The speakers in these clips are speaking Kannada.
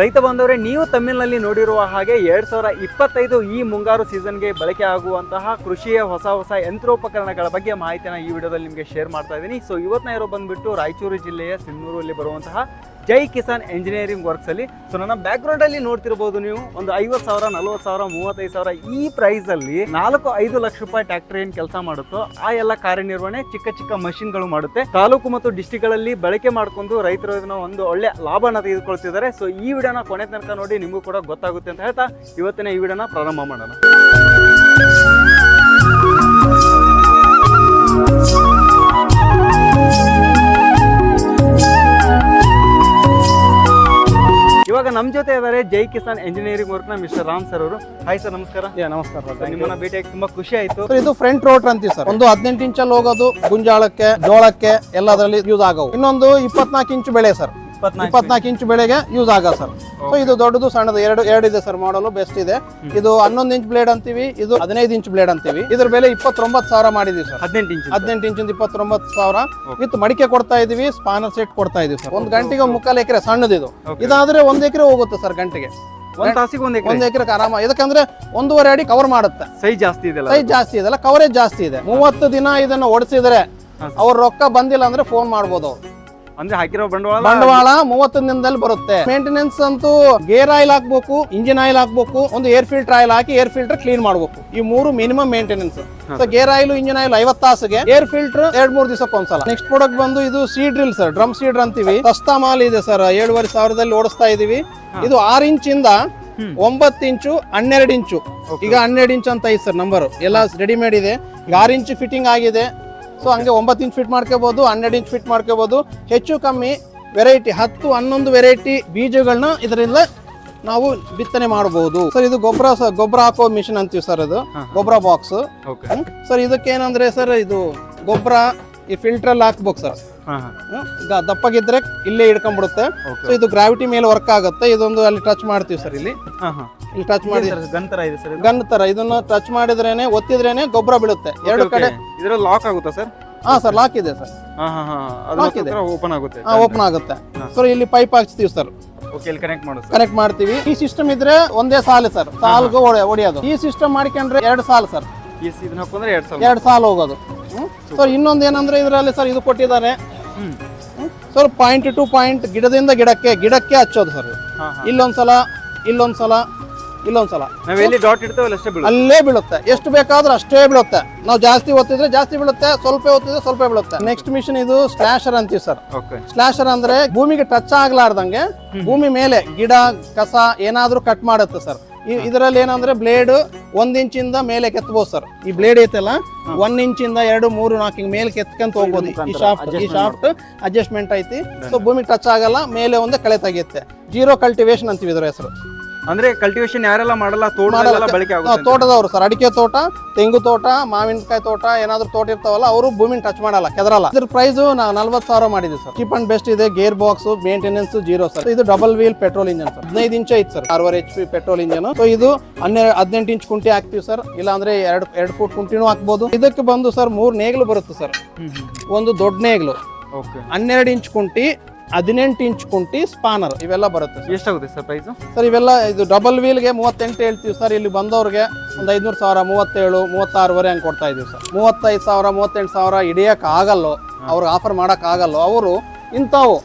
ರೈತ ಬಾಂಧವರೇ ನೀವು ತಮಿಳಿನಲ್ಲಿ ನೋಡಿರುವ ಹಾಗೆ ಎರಡ್ ಸಾವಿರ ಇಪ್ಪತ್ತೈದು ಈ ಮುಂಗಾರು ಸೀಸನ್ಗೆ ಬಳಕೆ ಆಗುವಂತಹ ಕೃಷಿಯ ಹೊಸ ಹೊಸ ಯಂತ್ರೋಪಕರಣಗಳ ಬಗ್ಗೆ ಮಾಹಿತಿನ ಈ ವಿಡಿಯೋದಲ್ಲಿ ನಿಮಗೆ ಶೇರ್ ಮಾಡ್ತಾ ಇದ್ದೀನಿ. ಸೊ ಇವತ್ತಿನ ಇರೋ ಬಂದ್ಬಿಟ್ಟು ರಾಯಚೂರು ಜಿಲ್ಲೆಯ ಸಿನ್ನೂರಲ್ಲಿ ಬರುವಂತಹ ಜೈ ಕಿಸಾನ್ ಎಂಜಿನಿಯರಿಂಗ್ ವರ್ಕ್ಸ್ ಅಲ್ಲಿ. ಸೊ ನನ್ನ ಬ್ಯಾಕ್ಗ್ರೌಂಡಲ್ಲಿ ನೋಡ್ತಿರ್ಬೋದು ನೀವು, ಒಂದು ಐವತ್ತು ಸಾವಿರ, ನಲ್ವತ್ತು ಸಾವಿರ, ಮೂವತ್ತೈದು ಸಾವಿರ ಈ ಪ್ರೈಸ್ ಅಲ್ಲಿ ನಾಲ್ಕು, ಐದು ಲಕ್ಷ ರೂಪಾಯಿ ಟ್ರಾಕ್ಟರ್ ಏನು ಕೆಲಸ ಮಾಡುತ್ತೋ, ಆ ಎಲ್ಲ ಕಾರ್ಯನಿರ್ವಹಣೆ ಚಿಕ್ಕ ಚಿಕ್ಕ ಮಷಿನ್ಗಳು ಮಾಡುತ್ತೆ. ತಾಲೂಕು ಮತ್ತು ಡಿಸ್ಟಿಕ್ಗಳಲ್ಲಿ ಬಳಕೆ ಮಾಡ್ಕೊಂಡು ರೈತರು ಇದನ್ನ ಒಂದು ಒಳ್ಳೆ ಲಾಭನ ತೆಗೆದುಕೊಳ್ತಿದ್ದಾರೆ. ಸೊ ಈ ವಿಡಿಯೋನ ಕೊನೆ ತನಕ ನೋಡಿ ನಿಮಗೂ ಕೂಡ ಗೊತ್ತಾಗುತ್ತೆ ಅಂತ ಹೇಳ್ತಾ ಇವತ್ತಿನ ಈ ವಿಡಿಯೋನ ಪ್ರಾರಂಭ ಮಾಡೋಣ. ಇವಾಗ ನಮ್ಮ ಜೊತೆ ಇದ್ದಾರೆ ಜೈ ಕಿಸಾನ್ ಎಂಜಿನಿಯರಿಂಗ್ ವರ್ಕ್ನ ಮಿಸ್ಟರ್ ರಾಮ್ ಸರ್ ಅವರು. ಹಾಯ್ ಸರ್ ನಮಸ್ಕಾರ. ಯಾ ನಮಸ್ಕಾರ ಸರ್, ನಿಮ್ಮನ್ನ ಭೇಟಿಯಾಗಿ ತುಂಬಾ ಖುಷಿ ಆಯ್ತು. ಸರ್ ಇದು ಫ್ರಂಟ್ ರೋಟರ್ ಅಂತೀವಿ ಸರ್ ಒಂದು ಹದಿನೆಂಟು ಇಂಚಲ್ಲಿ ಹೋಗೋದು ಗುಂಜಾಳಕ್ಕೆ ಜೋಳಕ್ಕೆ ಎಲ್ಲದರಲ್ಲಿ ಯೂಸ್ ಆಗವು. ಇನ್ನೊಂದು ಇಪ್ಪತ್ನಾಲ್ಕು ಇಂಚು ಬೆಳೆ ಸರ್ ಇಪ್ಪತ್ನಾಲ್ಕು ಇಂಚ್ ಬೆಳೆಗೆ ಯೂಸ್ ಆಗ ಸರ್ ಸೊ ಇದು ದೊಡ್ಡದು ಸಣ್ಣದು ಎರಡು ಎರಡು ಇದೆ ಸರ್ ಮಾಡಲು ಬೆಸ್ಟ್ ಇದೆ. ಇದು ಹನ್ನೊಂದು ಇಂಚ್ ಬ್ಲೇಡ್ ಅಂತೀವಿ ಇದು ಹದಿನೈದು ಇಂಚ್ ಬ್ಲೇಡ್ ಅಂತೀವಿ. ಇದ್ರ ಬೆಲೆ ಇಪ್ಪತ್ತೊಂಬತ್ತು ಸಾವಿರ ಮಾಡಿದೀವಿ ಸರ್ ಹದಿನೆಂಟು ಇಂಚ್ ಹದಿನೆಂಟು ಇಂಚಿಂದ ಇಪ್ಪತ್ತೊಂಬತ್ತು ಸಾವಿರ. ವಿತ್ ಮಡಿಕೆ ಕೊಡ್ತಾ ಇದೀವಿ ಸ್ಪಾನರ್ ಸೆಟ್ ಕೊಡ್ತಾ ಇದೀವಿ ಸರ್ ಒಂದು ಗಂಟೆಗೆ ಮುಕ್ಕಾಲು ಎಕರೆ ಸಣ್ಣದು ಇದು. ಇದಾದ್ರೆ ಒಂದ್ ಎಕರೆ ಹೋಗುತ್ತೆ ಸರ್ ಗಂಟೆಗೆ. ಒಂದ್ ತಾಸಿಗೆ ಒಂದ್ ಒಂದ್ ಎಕರೆ ಆರಾಮ. ಇದಕ್ಕಂದ್ರೆ ಒಂದೂವರೆ ಅಡಿ ಕವರ್ ಮಾಡುತ್ತೆ. ಸೈಜ್ ಜಾಸ್ತಿ ಇದೆ ಸೈಜ್ ಜಾಸ್ತಿ ಇದೆಲ್ಲ ಕವರೇಜ್ ಜಾಸ್ತಿ ಇದೆ. ಮೂವತ್ತು ದಿನ ಇದನ್ನ ಓಡಿಸಿದ್ರೆ ಅವ್ರ ರೊಕ್ಕ ಬಂದಿಲ್ಲ ಅಂದ್ರೆ ಫೋನ್ ಮಾಡ್ಬೋದು ಅವ್ರು. ಅಂದ್ರೆ ಹಾಕಿರೋ ಬಂಡವಾಳ? ಬಂಡವಾಳ ಮೂವತ್ತು ದಿನದಲ್ಲಿ ಬರುತ್ತೆ. ಮೇಂಟೆನೆನ್ಸ್ ಅಂತೂ ಗೇರ್ ಆಯಿಲ್ ಹಾಕ್ಬೇಕು ಇಂಜಿನ್ ಆಯಿಲ್ ಹಾಕ್ಬೇಕು ಒಂದು ಏರ್ ಫಿಲ್ಟರ್ ಆಯಿಲ್ ಹಾಕಿ ಏರ್ ಫಿಲ್ಟರ್ ಕ್ಲೀನ್ ಮಾಡ್ಬೇಕು. ಈ ಮೂರು minimum maintenance so gear oil engine oil ಐವತ್ತು ತಾಸಿಗೆ ಏರ್ ಫಿಲ್ಟರ್ ಎರಡ್ ಮೂರು ದಿವಸಕ್ಕೆ ಒಂದ್ಸಲ. ನೆಕ್ಸ್ಟ್ ಪ್ರಾಡಕ್ಟ್ ಬಂದು ಇದು seed drill sir drum seeder ಅಂತೀವಿ. ಸಸ್ತಾ ಮಾಲ್ ಇದೆ ಸರ್ ಏಳುವರೆ ಸಾವಿರದಲ್ಲಿ ಓಡಿಸ್ತಾ ಇದೀವಿ. ಇದು ಆರು ಇಂಚಿಂದ ಇಂದ ಒಂಬತ್ತು ಇಂಚು ಹನ್ನೆರಡು ಇಂಚು ಈಗ ಹನ್ನೆರಡು ಇಂಚ್ ಅಂತ ಐತೆ ಸರ್ ನಂಬರ್ ಎಲ್ಲ ರೆಡಿಮೇಡ್ ಇದೆ. ಈಗ ಆರು ಇಂಚ್ ಫಿಟ್ಟಿಂಗ್ ಆಗಿದೆ. ಸೊ ಹಂಗೆ ಒಂಬತ್ತು ಇಂಚ್ ಫಿಟ್ ಮಾಡ್ಕೋಬೋದು ಹನ್ನೆರಡು ಇಂಚ್ ಫಿಟ್ ಮಾಡ್ಕೋಬೋದು. ಹೆಚ್ಚು ಕಮ್ಮಿ ವೆರೈಟಿ ಹತ್ತು ಹನ್ನೊಂದು ವೆರೈಟಿ ಬೀಜಗಳನ್ನ ಇದರಿಂದ ನಾವು ಬಿತ್ತನೆ ಮಾಡಬಹುದು ಸರ್ ಇದು ಗೊಬ್ಬರ ಗೊಬ್ಬರ ಹಾಕೋ ಮಿಷನ್ ಅಂತೀವಿ ಸರ್ ಅದು. ಗೊಬ್ಬರ ಬಾಕ್ಸ್ ಸರ್ ಇದಕ್ಕೆ ಏನಂದ್ರೆ ಸರ್ ಇದು ಗೊಬ್ಬರ ಈ ಫಿಲ್ಟರ್ ಅಲ್ಲಿ ಹಾಕ್ಬೇಕು ಸರ್ ದಪ್ಪಗಿದ್ರೆ ಇಲ್ಲೇ ಹಿಡ್ಕೊಂಡ್ಬಿಡುತ್ತೆ. ಸೊ ಇದು ಗ್ರಾವಿಟಿ ಮೇಲೆ ವರ್ಕ್ ಆಗುತ್ತೆ. ಇದೊಂದು ಅಲ್ಲಿ ಟಚ್ ಮಾಡ್ತೀವಿ ಸರ್ ಇಲ್ಲಿ. ಇಲ್ಲಿ ಟಚ್ ಮಾಡಿ. ಗನ್ ತರ ಇದೆ ಸರ್ ಗನ್ ತರ ಇದನ್ನ ಟಚ್ ಮಾಡಿದ್ರೇನೆ ಒತ್ತಿದ್ರೇನೆ ಗೊಬ್ಬರ ಬೀಳುತ್ತೆ. ಎರಡು ಕಡೆ ಲಾಕ್ ಆಗುತ್ತಾ ಸರ್? ಹಾ ಸರ್ ಲಾಕ್ ಇದೆ ಸರ್. ಲಾಕ್ ಇದೆ. ಓಪನ್ ಆಗುತ್ತೆ. ಹಾ ಓಪನ್ ಆಗುತ್ತೆ. ಸರ್ ಇಲ್ಲಿ ಪೈಪ್ ಹಾಕ್ಸ್ತೀವಿ ಸರ್ ಕನೆಕ್ಟ್ ಮಾಡು ಕನೆಕ್ಟ್ ಮಾಡ್ತೀವಿ. ಈ ಸಿಸ್ಟಮ್ ಇದ್ರೆ ಒಂದೇ ಸಾಲು ಸರ್ ಸಾಲ್ಗೂ ಹೊಡೆಯೋದು ಈ ಸಿಸ್ಟಮ್ ಮಾಡ್ಕೊಂಡ್ರೆ ಎರಡು ಸಾಲು ಸರ್ ಎರಡ್ ಸಾಲು. ಹೋಗೋದು. ಸರ್ ಇನ್ನೊಂದು ಏನಂದ್ರೆ ಇದರಲ್ಲಿ ಸರ್ ಇದು ಕೊಟ್ಟಿದ್ದಾರೆ. ಸರ್ ಪಾಯಿಂಟ್ ಟು ಪಾಯಿಂಟ್ ಗಿಡದಿಂದ ಗಿಡಕ್ಕೆ ಗಿಡಕ್ಕೆ ಹಚ್ಚೋದು ಸರ್ ಇಲ್ಲೊಂದ್ಸಲ ಇಲ್ಲೊಂದ್ಸಲ ಇಲ್ಲೊಂದ್ಸಲ. ನಾವ್ ಎಲ್ಲಿ ಡಾಟ್ ಇಡ್ತೇವಲ್ಲ ಅಷ್ಟೇ ಬೀಳುತ್ತೆ. ಅಲ್ಲೇ ಬೀಳುತ್ತೆ. ಎಷ್ಟು ಬೇಕಾದ್ರೂ ಅಷ್ಟೇ ಬೀಳುತ್ತೆ. ನಾವು ಜಾಸ್ತಿ ಒತ್ತಿದ್ರೆ ಜಾಸ್ತಿ ಬೀಳುತ್ತೆ ಸ್ವಲ್ಪ ಒತ್ತಿದ್ರೆ ಸ್ವಲ್ಪ ಬೀಳುತ್ತೆ. ನೆಕ್ಸ್ಟ್ ಮಿಷನ್ ಇದು ಸ್ಲಾಶರ್ ಅಂತೀವಿ ಸರ್ ಓಕೆ ಸ್ಲಾಶರ್ ಅಂದ್ರೆ ಭೂಮಿಗೆ ಟಚ್ ಆಗ್ಲಾರ್ದಂಗೆ ಭೂಮಿ ಮೇಲೆ ಗಿಡ ಕಸ ಏನಾದ್ರೂ ಕಟ್ ಮಾಡುತ್ತೆ ಸರ್ ಇದರಲ್ಲಿ ಏನಂದ್ರೆ ಬ್ಲೇಡ್ ಒಂದ್ ಇಂಚಿಂದ ಮೇಲೆ ಕೆತ್ತಬಹುದು ಸರ್ ಈ ಬ್ಲೇಡ್ ಐತಲ್ಲ? ಒಂದ್ ಇಂಚಿಂದ ಎರಡು ಮೂರು ನಾಲ್ಕು ಹಿಂಗ್ ಮೇಲೆ ಕೆತ್ಕೊಂತ ಹೋಗ್ಬೋದು. ಈ ಶಾಫ್ಟ್ ಈ ಶಾಫ್ಟ್ ಅಡ್ಜಸ್ಟ್ಮೆಂಟ್ ಐತಿ. ಸೊ ಭೂಮಿ ಟಚ್ ಆಗಲ್ಲ ಮೇಲೆ ಒಂದು ಕಳೆ ತೆಗೆಯುತ್ತೆ. ಜೀರೋ ಕಲ್ಟಿವೇಶನ್ ಅಂತೀವಿ ಇದ್ರ ಹೆಸರು. ಅಂದ್ರೆ ಕಲ್ಟಿವೇಶನ್ ಯಾರೆಲ್ಲ ಮಾಡಲ್ಲ ತೋಟದಲ್ಲ ಮಾಡಲ್ಲ. ಬಳಕೆ ಆಗುತ್ತೆ ತೋಟದವರು ಸರ್ ಅಡಿಕೆ ತೋಟ ತೆಂಗು ತೋಟ ಮಾವಿನಕಾಯಿ ತೋಟ ಏನಾದ್ರು ತೋಟ ಇರ್ತಾವಲ್ಲ ಅವರು ಭೂಮಿನ ಟಚ್ ಮಾಡಲ್ಲ ಕೆದರಲ್ಲ. ಇದ್ರ ಪ್ರೈಸ್ ನಾವು ನಲ್ವತ್ತು ಸಾವಿರ ಮಾಡಿದ್ವಿ ಸರ್. ಚೀಪ್ ಅಂಡ್ ಬೆಸ್ಟ್ ಇದೆ gear box maintenance zero sir. ಇದು double wheel petrol engine sir. ಹದಿನೈದು ಇಂಚ್ ಐತೆ ಸರ್ ಆರೂವರೆ H P petrol engine so ಇದು ಹನ್ನೆರಡು ಹದಿನೆಂಟು ಇಂಚ್ ಕುಂಟಿ ಹಾಕ್ತಿವಿ ಸರ್. ಇಲ್ಲ ಅಂದ್ರೆ ಎರಡು ಎರಡು ಫುಟ್ ಕುಂಟಿನೂ ಹಾಕ್ಬೋದು. ಇದಕ್ಕೆ ಬಂದು ಸರ್ ಮೂರು ನೇಗ್ಲು ಬರುತ್ತೆ ಸರ್. ಒಂದು ದೊಡ್ಡ ನೇಗ್ಲು. ಓಕೆ ಹನ್ನೆರಡು ಇಂಚ್ ಕುಂಟಿ ಹದಿನೆಂಟು ಇಂಚ್ ಕುಂಟಿ ಸ್ಪಾನರ್. ಇವೆಲ್ಲ ಬರುತ್ತೆ ಸರ್. ಎಷ್ಟಾಗುತ್ತೆ ಸರ್ ಪ್ರೈಸ್ ಸರ್ ಇವೆಲ್ಲ ಇದು ಡಬಲ್ ವೀಲ್ಗೆ ಮೂವತ್ತೆಂಟು ಹೇಳ್ತೀವಿ ಸರ್. ಇಲ್ಲಿ ಬಂದವ್ರಿಗೆ ಒಂದು ಐದುನೂರು ಸಾವಿರ ಮೂವತ್ತೇಳು ಮೂವತ್ತಾರುವರೆ ಹಂಗೆ ಕೊಡ್ತಾ ಇದೀವಿ ಸರ್. ಮೂವತ್ತೈದು ಸಾವಿರ ಮೂವತ್ತೆಂಟು ಸಾವಿರ ಹಿಡಿಯಕ್ಕೆ ಆಗಲ್ಲೋ ಅವ್ರಿಗೆ ಆಫರ್ ಮಾಡಕ್ ಆಗಲ್ಲೋ ಅವರು ಇಂಥವು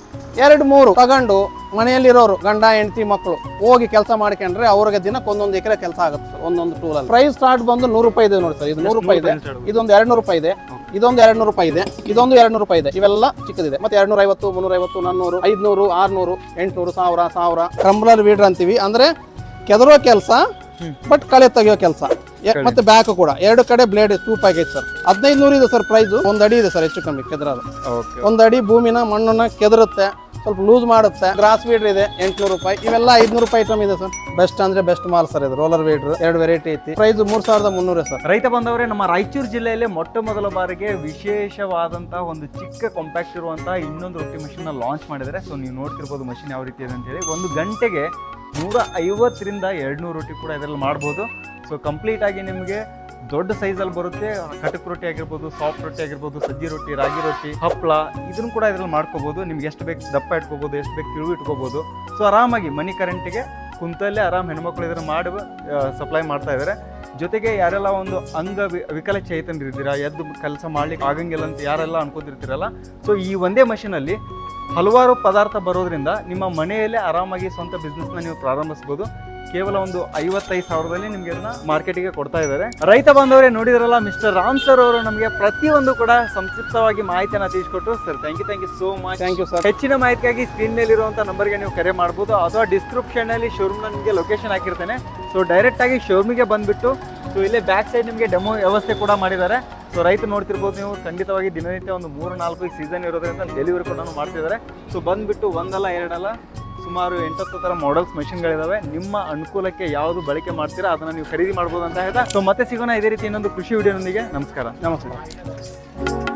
ಎರಡು ಮೂರು ತಗೊಂಡು ಮನೆಯಲ್ಲಿರೋರು ಗಂಡ ಹೆಂಡತಿ ಮಕ್ಕಳು ಹೋಗಿ ಕೆಲಸ ಮಾಡ್ಕೊಂಡ್ರೆ ಅವ್ರಿಗೆ ದಿನಕ್ಕೆ ಒಂದೊಂದು ಎಕರೆ ಕೆಲಸ ಆಗುತ್ತೆ ಸರ್ ಒಂದೊಂದು ಟೂಲಲ್ಲಿ ಪ್ರೈಸ್ ಸ್ಟಾರ್ಟ್ ಬಂದು ನೂರು ರೂಪಾಯಿ ಇದೆ ನೋಡಿ ಸರ್. ಇದು ನೂರು ರೂಪಾಯಿ ಇದೆ. ಇದೊಂದು ಎರಡು ನೂರು ರೂಪಾಯಿ ಇದೆ. ಇದೊಂದು ಎರಡು ನೂರು ರೂಪಾಯಿ ಇದೆ. ಇದೊಂದು ಎರಡು ನೂರು ರೂಪಾಯಿ ಇದೆ. ಇವೆಲ್ಲ ಚಿಕ್ಕದಿದೆ. ಮತ್ತೆ ಎರಡು ನೂರ ಐವತ್ತು ಮುನ್ನೂರ ಐವತ್ತು ನಾನ್ನೂರು ಐದುನೂರು ಆರ್ನೂರು ಎಂಟ್ನೂರು ಸಾವಿರ ಸಾವಿರ. ಕ್ರಂಬ್ಲರ್ ವೀಡ್ರ್ ಅಂತೀವಿ. ಅಂದ್ರೆ ಕೆದರೋ ಕೆಲಸ ಬಟ್ ಕಳೆ ತೆಗಿಯೋ ಕೆಲಸ. ಮತ್ತೆ ಬ್ಯಾಕ್ ಕೂಡ. ಎರಡು ಕಡೆ ಬ್ಲೇಡ್ ಟೂ ಆಗೈತೆ ಸರ್ ಹದಿನೈದು ನೂರು ಇದೆ ಸರ್ ಪ್ರೈಸ್ ಒಂದು ಅಡಿ ಇದೆ ಸರ್ ಹೆಚ್ಚು ಕಮ್ಮಿ ಕೆದರೋದು. ಒಂದು ಅಡಿ ಭೂಮಿನ ಮಣ್ಣನ್ನ ಕೆದರುತ್ತೆ. ಸ್ವಲ್ಪ ಲೂಸ್ ಮಾಡುತ್ತೆ. ಗ್ರಾಸ್ ವೀಡ್ರ್ ಇದೆ ಎಂಟ್ನೂರು ರೂಪಾಯಿ. ಇವೆಲ್ಲ ಐದ್ನೂರು ರೂಪಾಯಿ ಐಟಮ್ ಇದೆ ಸರ್ ಬೆಸ್ಟ್ ಅಂದ್ರೆ ಬೆಸ್ಟ್ ಮಾಲ್ ಸರ್ ಇದು. ರೋಲರ್ ವೀಡ್ರ್ ಎರಡು ವೆರೈಟಿ ಐತಿ. ಪ್ರೈಸ್ ಮೂರ್ ಸಾವಿರದ ಮುನ್ನೂರು ಸರ್ ರೈತ ಬಂದವರೇ ನಮ್ಮ ರಾಯಚೂರು ಜಿಲ್ಲೆಯಲ್ಲಿ ಮೊಟ್ಟ ಮೊದಲ ಬಾರಿಗೆ ವಿಶೇಷವಾದಂತಹ ಒಂದು ಚಿಕ್ಕ ಕಾಂಪ್ಯಾಕ್ಟ್ ಇರುವಂತಹ ಇನ್ನೊಂದು ರೊಟ್ಟಿ ಮಷಿನ್ ಲಾಂಚ್ ಮಾಡಿದ್ದಾರೆ. ಸೊ ನೀವು ನೋಡ್ತಿರ್ಬೋದು ಮಷಿನ್ ಯಾವ ರೀತಿ ಇದೆ ಅಂತ ಹೇಳಿ ಒಂದು ಗಂಟೆಗೆ ನೂರ ಐವತ್ತರಿಂದ ಎರಡು ನೂರು ರೊಟ್ಟಿ ಕೂಡ ಇದರಲ್ಲಿ ಮಾಡ್ಬೋದು. ಸೊ ಕಂಪ್ಲೀಟ್ ಆಗಿ ನಿಮಗೆ ದೊಡ್ಡ ಸೈಜಲ್ಲಿ ಬರುತ್ತೆ. ಕಟಕ್ ರೊಟ್ಟಿ ಆಗಿರ್ಬೋದು ಸಾಫ್ಟ್ ರೊಟ್ಟಿ ಆಗಿರ್ಬೋದು, ಸಜ್ಜಿ ರೊಟ್ಟಿ, ರಾಗಿ ರೊಟ್ಟಿ ಹಪ್ಪಳ ಇದನ್ನು ಕೂಡ ಇದರಲ್ಲಿ ಮಾಡ್ಕೋಬೋದು. ನಿಮ್ಗೆ ಎಷ್ಟು ಬೇಕು, ದಪ್ಪ ಇಟ್ಕೋಬೋದು, ಎಷ್ಟು ಬೇಕು ತಿಳುವು ಇಟ್ಕೋಬೋದು. ಸೊ ಆರಾಮಾಗಿ ಮನಿ ಕರೆಂಟಿಗೆ ಕುಂತಲ್ಲೇ ಆರಾಮ್ ಹೆಣ್ಮಕ್ಳು ಇದನ್ನು ಮಾಡಿ ಸಪ್ಲೈ ಮಾಡ್ತಾ ಇದ್ದಾರೆ ಜೊತೆಗೆ ಯಾರೆಲ್ಲ ಒಂದು ಅಂಗ ವಿ- ವಿಕಲಚೇತನರಿದ್ದೀರಾ ಎದ್ದು ಕೆಲಸ ಮಾಡ್ಲಿಕ್ಕೆ ಆಗಂಗಿಲ್ಲ ಅಂತ ಯಾರೆಲ್ಲ ಅನ್ಕೋತಿರ್ತೀರಲ್ಲ ಸೊ ಈ ಒಂದೇ ಮಷೀನಲ್ಲಿ ಹಲವಾರು ಪದಾರ್ಥ ಬರೋದ್ರಿಂದ ನಿಮ್ಮ ಮನೆಯಲ್ಲೇ ಆರಾಮಾಗಿ ಸ್ವಂತ ಬಿಸ್ನೆಸ್ನ ನೀವು ಪ್ರಾರಂಭಿಸ್ಬೋದು. ಕೇವಲ ಒಂದು ಐವತ್ತೈದು ಸಾವಿರದಲ್ಲಿ ನಿಮಗೆ ಅದನ್ನ ಮಾರ್ಕೆಟಿಗೆ ಕೊಡ್ತಾ ಇದ್ದಾರೆ. ರೈತ ಬಾಂಧವರೇ ನೋಡಿದ್ರಲ್ಲ ಮಿಸ್ಟರ್ ರಾಮ್ ಸರ್ ಅವರು ನಮಗೆ ಪ್ರತಿಯೊಂದು ಕೂಡ ಸಂಕ್ಷಿಪ್ತವಾಗಿ ಮಾಹಿತಿಯನ್ನು ತಿಳಿಸ್ಕೊಟ್ರು. Sir thank you thank you so much thank you sir ಹೆಚ್ಚಿನ ಮಾಹಿತಿಗಾಗಿ ಸ್ಕ್ರೀನ್ ಮೇಲೆ ಇರುವಂಥ ನಂಬರ್ಗೆ ನೀವು ಕರೆ ಮಾಡ್ಬೋದು. ಅಥವಾ ಡಿಸ್ಕ್ರಿಪ್ಷನ್ ಅಲ್ಲಿ ಶೋರೂಮ್ನ ನಿಮಗೆ ಲೊಕೇಶನ್ ಹಾಕಿರ್ತೇನೆ. ಸೊ ಡೈರೆಕ್ಟ್ ಆಗಿ ಶೋರೂಮಿಗೆ ಬಂದ್ಬಿಟ್ಟು ಸೊ ಇಲ್ಲೇ ಬ್ಯಾಕ್ ಸೈಡ್ ನಿಮಗೆ ಡೆಮೋ ವ್ಯವಸ್ಥೆ ಕೂಡ ಮಾಡಿದ್ದಾರೆ. ಸೊ ರೈತ ನೋಡ್ತಿರ್ಬೋದು ನೀವು, ಖಂಡಿತವಾಗಿ ದಿನನಿತ್ಯ ಒಂದು ಮೂರು ನಾಲ್ಕು ಸೀಸನ್ ಇರೋದ್ರಿಂದ ಡೆಲಿವರಿ ಕೂಡ ಮಾಡ್ತಿದ್ದಾರೆ ಸೊ ಬಂದ್ಬಿಟ್ಟು ಒಂದಲ್ಲ, ಎರಡಲ್ಲ, ಸುಮಾರು ಎಂಟತ್ತು ಥರ ಮಾಡೆಲ್ಸ್ ಮೆಷಿನ್ಗಳಿದಾವೆ ನಿಮ್ಮ ಅನುಕೂಲಕ್ಕೆ ಯಾವುದು ಬಳಕೆ ಮಾಡ್ತೀರಾ, ಅದನ್ನ ನೀವು ಖರೀದಿ ಮಾಡ್ಬೋದು ಅಂತ ಹೇಳ್ತಾ. ಸೊ ಮತ್ತೆ ಸಿಗೋಣ ಇದೇ ರೀತಿ ಇನ್ನೊಂದು ಕೃಷಿ ವಿಡಿಯೋನೊಂದಿಗೆ ನಮಸ್ಕಾರ. ನಮಸ್ಕಾರ.